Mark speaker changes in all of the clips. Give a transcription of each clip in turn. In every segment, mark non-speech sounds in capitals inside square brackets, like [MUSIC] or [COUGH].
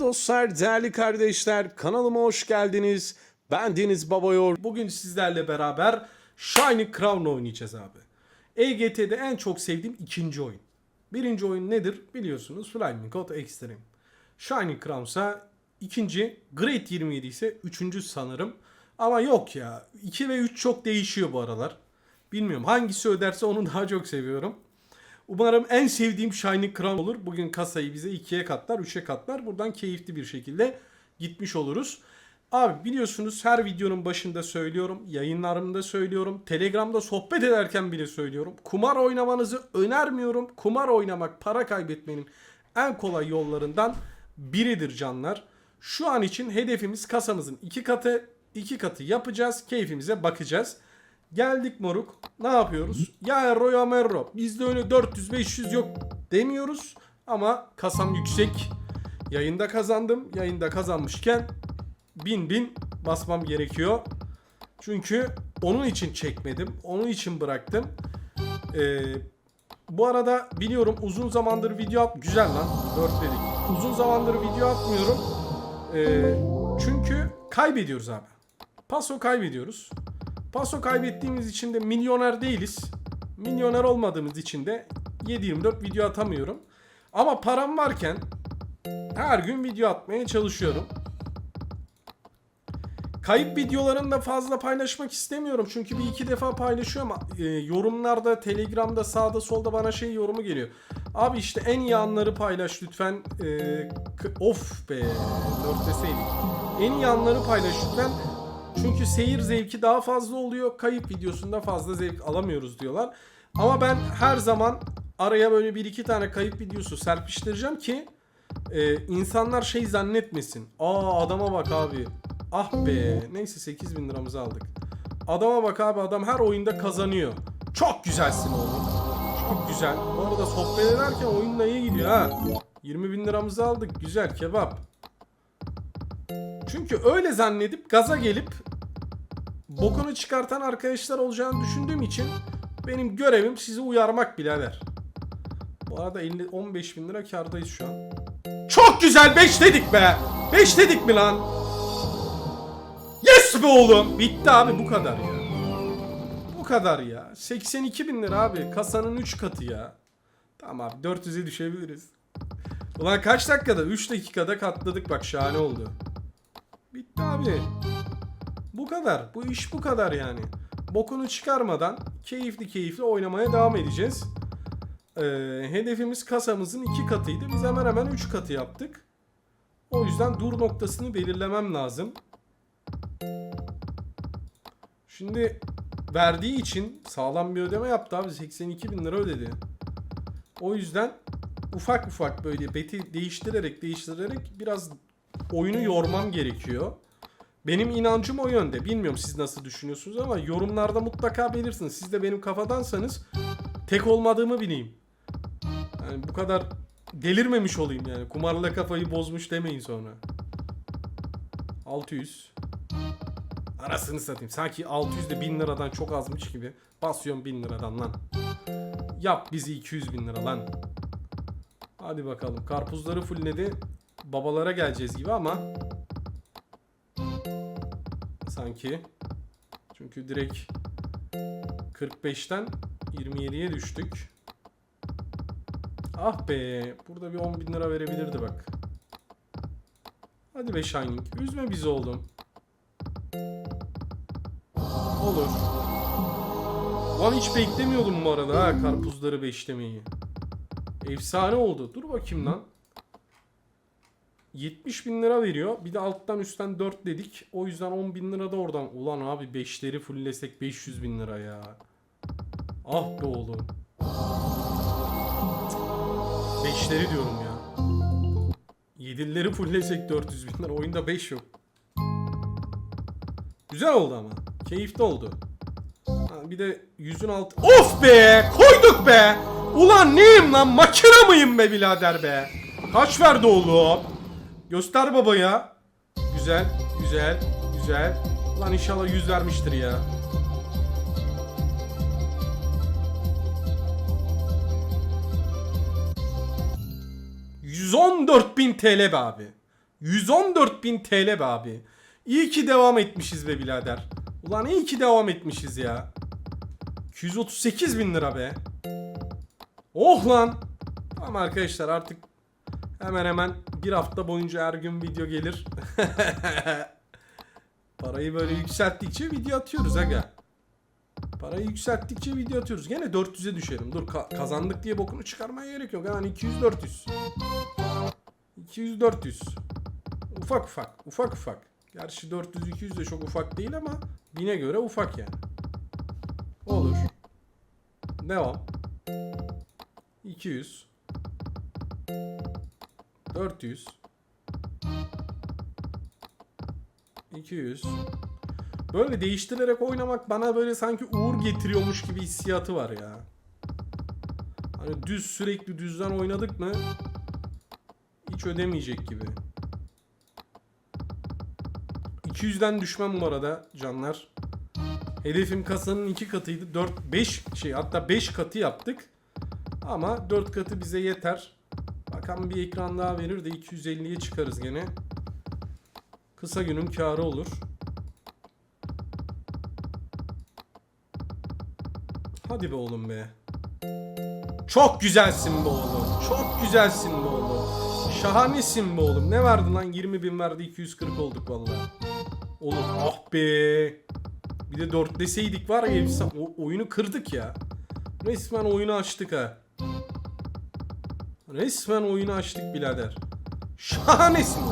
Speaker 1: Dostlar, değerli kardeşler, kanalıma hoş geldiniz. Ben Deniz Babayor.
Speaker 2: Bugün sizlerle beraber Shiny Crown oynayacağız abi. EGT'de en çok sevdiğim ikinci oyun. Birinci oyun nedir biliyorsunuz Flaming Hot Extreme. Shiny Crown ise ikinci, Great 27 ise üçüncü sanırım. Ama yok ya 2 ve 3 çok değişiyor bu aralar. Bilmiyorum hangisi öderse onu [LAUGHS] daha çok seviyorum. Umarım en sevdiğim Shiny Crown olur. Bugün kasayı bize ikiye katlar, üçe katlar. Buradan keyifli bir şekilde gitmiş oluruz. Abi biliyorsunuz her videonun başında söylüyorum, yayınlarımda söylüyorum, Telegram'da sohbet ederken bile söylüyorum. Kumar oynamanızı önermiyorum. Kumar oynamak para kaybetmenin en kolay yollarından biridir canlar. Şu an için hedefimiz kasamızın iki katı, iki katı yapacağız. Keyfimize bakacağız. Geldik moruk. Ne yapıyoruz? Ya Erro ya Merro. Bizde öyle 400-500 yok demiyoruz. Ama kasam yüksek. Yayında kazandım. Yayında kazanmışken bin bin basmam gerekiyor. Çünkü onun için çekmedim. Onun için bıraktım. Ee, bu arada biliyorum uzun zamandır video at... Güzel lan. 4 dedik. Uzun zamandır video atmıyorum. Ee, çünkü kaybediyoruz abi. Paso kaybediyoruz. Paso kaybettiğimiz için de milyoner değiliz. Milyoner olmadığımız için de 7-24 video atamıyorum. Ama param varken her gün video atmaya çalışıyorum. Kayıp videolarını da fazla paylaşmak istemiyorum. Çünkü bir iki defa paylaşıyorum. E, yorumlarda, telegramda, sağda solda bana şey yorumu geliyor. Abi işte en iyi anları paylaş lütfen. E, of be. Dört deseydik. En iyi anları paylaş lütfen. Çünkü seyir zevki daha fazla oluyor. Kayıp videosunda fazla zevk alamıyoruz diyorlar. Ama ben her zaman araya böyle bir iki tane kayıp videosu serpiştireceğim ki e, insanlar şey zannetmesin. Aa adama bak abi. Ah be. Neyse 8000 liramızı aldık. Adama bak abi adam her oyunda kazanıyor. Çok güzelsin oğlum. Çok güzel. Bu arada sohbet ederken oyunla iyi gidiyor ha. 20 bin liramızı aldık. Güzel kebap. Çünkü öyle zannedip gaza gelip bokunu çıkartan arkadaşlar olacağını düşündüğüm için benim görevim sizi uyarmak birader. Bu arada 50, 15 bin lira kardayız şu an. Çok güzel 5 dedik be. 5 dedik mi lan? Yes be oğlum. Bitti abi bu kadar ya. Bu kadar ya. 82 bin lira abi. Kasanın 3 katı ya. Tamam abi 400'e düşebiliriz. Ulan kaç dakikada? 3 dakikada katladık bak şahane oldu. Bitti abi. Bu kadar. Bu iş bu kadar yani. Bokunu çıkarmadan keyifli keyifli oynamaya devam edeceğiz. Ee, hedefimiz kasamızın iki katıydı. Biz hemen hemen üç katı yaptık. O yüzden dur noktasını belirlemem lazım. Şimdi verdiği için sağlam bir ödeme yaptı abi. 82 bin lira ödedi. O yüzden ufak ufak böyle beti değiştirerek değiştirerek biraz oyunu yormam gerekiyor. Benim inancım o yönde. Bilmiyorum siz nasıl düşünüyorsunuz ama yorumlarda mutlaka belirsin. Siz de benim kafadansanız tek olmadığımı bileyim. Yani bu kadar delirmemiş olayım yani. Kumarla kafayı bozmuş demeyin sonra. 600. Arasını satayım. Sanki 600 de 1000 liradan çok azmış gibi. Basıyorum 1000 liradan lan. Yap bizi 200 bin lira lan. Hadi bakalım. Karpuzları fullledi. Babalara geleceğiz gibi ama. Sanki. Çünkü direkt 45'ten 27'ye düştük. Ah be. Burada bir 10 bin lira verebilirdi bak. Hadi be Shining. Üzme bizi oğlum. Olur. Lan hiç beklemiyordum bu arada ha karpuzları beşlemeyi. Efsane oldu. Dur bakayım lan. 70 bin lira veriyor. Bir de alttan üstten 4 dedik. O yüzden 10 bin lira da oradan. Ulan abi 5'leri fulllesek 500 bin lira ya. Ah be oğlum. 5'leri diyorum ya. 7'leri fulllesek 400 bin lira. Oyunda 5 yok. Güzel oldu ama. Keyifli oldu. Ha, bir de yüzün altı... Of be! Koyduk be! Ulan neyim lan? Makine mıyım be birader be? Kaç verdi oğlum? Göster babaya. Güzel, güzel, güzel. Lan inşallah yüz vermiştir ya. 114.000 TL be abi. 114.000 TL be abi. İyi ki devam etmişiz be birader. Ulan iyi ki devam etmişiz ya. 238 bin lira be. Oh lan. Tamam arkadaşlar artık hemen hemen bir hafta boyunca her gün video gelir. [LAUGHS] Parayı böyle yükselttikçe video atıyoruz aga. Parayı yükselttikçe video atıyoruz. Gene 400'e düşerim. Dur ka- kazandık diye bokunu çıkarmaya gerek yok. Hemen 200 400. 200 400. Ufak ufak. Ufak ufak. Gerçi 400 200 de çok ufak değil ama bine göre ufak yani. Olur. Devam. 200 400 200 Böyle değiştirerek oynamak bana böyle sanki uğur getiriyormuş gibi hissiyatı var ya. Hani düz sürekli düzden oynadık mı hiç ödemeyecek gibi. 200'den düşmem bu arada canlar. Hedefim kasanın iki katıydı. 4 5 şey hatta 5 katı yaptık. Ama 4 katı bize yeter. Bakalım bir ekran daha verir de 250'ye çıkarız gene. Kısa günün karı olur. Hadi be oğlum be. Çok güzelsin be oğlum. Çok güzelsin be oğlum. Şahanesin be oğlum. Ne verdin lan? 20 bin verdi 240 olduk vallahi. Oğlum ah be. Bir de dörtleseydik var ya o oyunu kırdık ya. Resmen oyunu açtık ha. Resmen oyunu açtık birader. Şahanesin.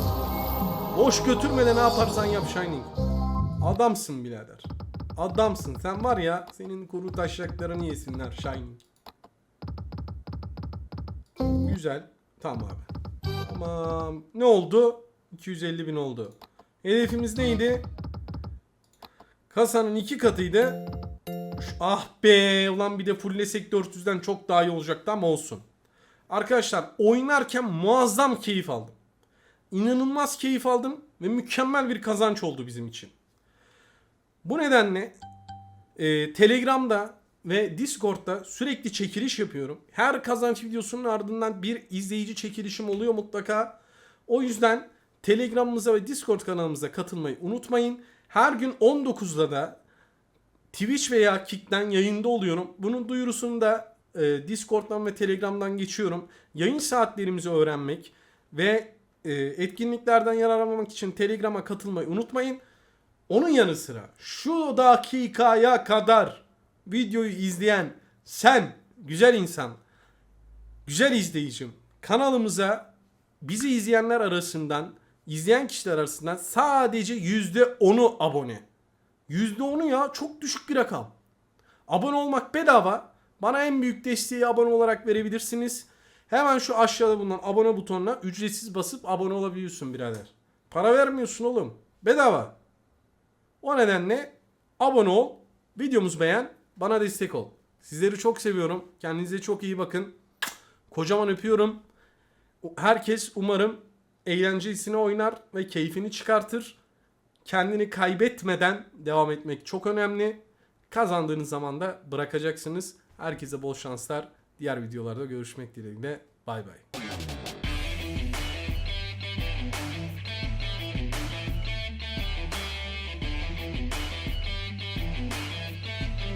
Speaker 2: Boş götürme de ne yaparsan yap Shining. Adamsın birader. Adamsın. Sen var ya senin kuru taşaklarını yesinler Shining. Güzel. Tamam abi. Tamam. Ne oldu? 250 bin oldu. Hedefimiz neydi? Kasanın iki katıydı. Ah be ulan bir de fulllesek 400'den çok daha iyi olacaktı ama olsun. Arkadaşlar oynarken muazzam keyif aldım. İnanılmaz keyif aldım ve mükemmel bir kazanç oldu bizim için. Bu nedenle e, Telegram'da ve Discord'da sürekli çekiliş yapıyorum. Her kazanç videosunun ardından bir izleyici çekilişim oluyor mutlaka. O yüzden Telegram'ımıza ve Discord kanalımıza katılmayı unutmayın. Her gün 19'da da Twitch veya Kick'ten yayında oluyorum. Bunun duyurusunu da e, Discord'dan ve Telegram'dan geçiyorum. Yayın saatlerimizi öğrenmek ve e, etkinliklerden yararlanmak için Telegram'a katılmayı unutmayın. Onun yanı sıra şu dakikaya kadar videoyu izleyen sen güzel insan, güzel izleyicim kanalımıza bizi izleyenler arasından izleyen kişiler arasından sadece %10'u abone. %10'u ya çok düşük bir rakam. Abone olmak bedava. Bana en büyük desteği abone olarak verebilirsiniz. Hemen şu aşağıda bulunan abone butonuna ücretsiz basıp abone olabiliyorsun birader. Para vermiyorsun oğlum. Bedava. O nedenle abone ol, videomuzu beğen, bana destek ol. Sizleri çok seviyorum. Kendinize çok iyi bakın. Kocaman öpüyorum. Herkes umarım eğlencesine oynar ve keyfini çıkartır. Kendini kaybetmeden devam etmek çok önemli. Kazandığınız zaman da bırakacaksınız. Herkese bol şanslar. Diğer videolarda görüşmek dileğiyle. Bay bay.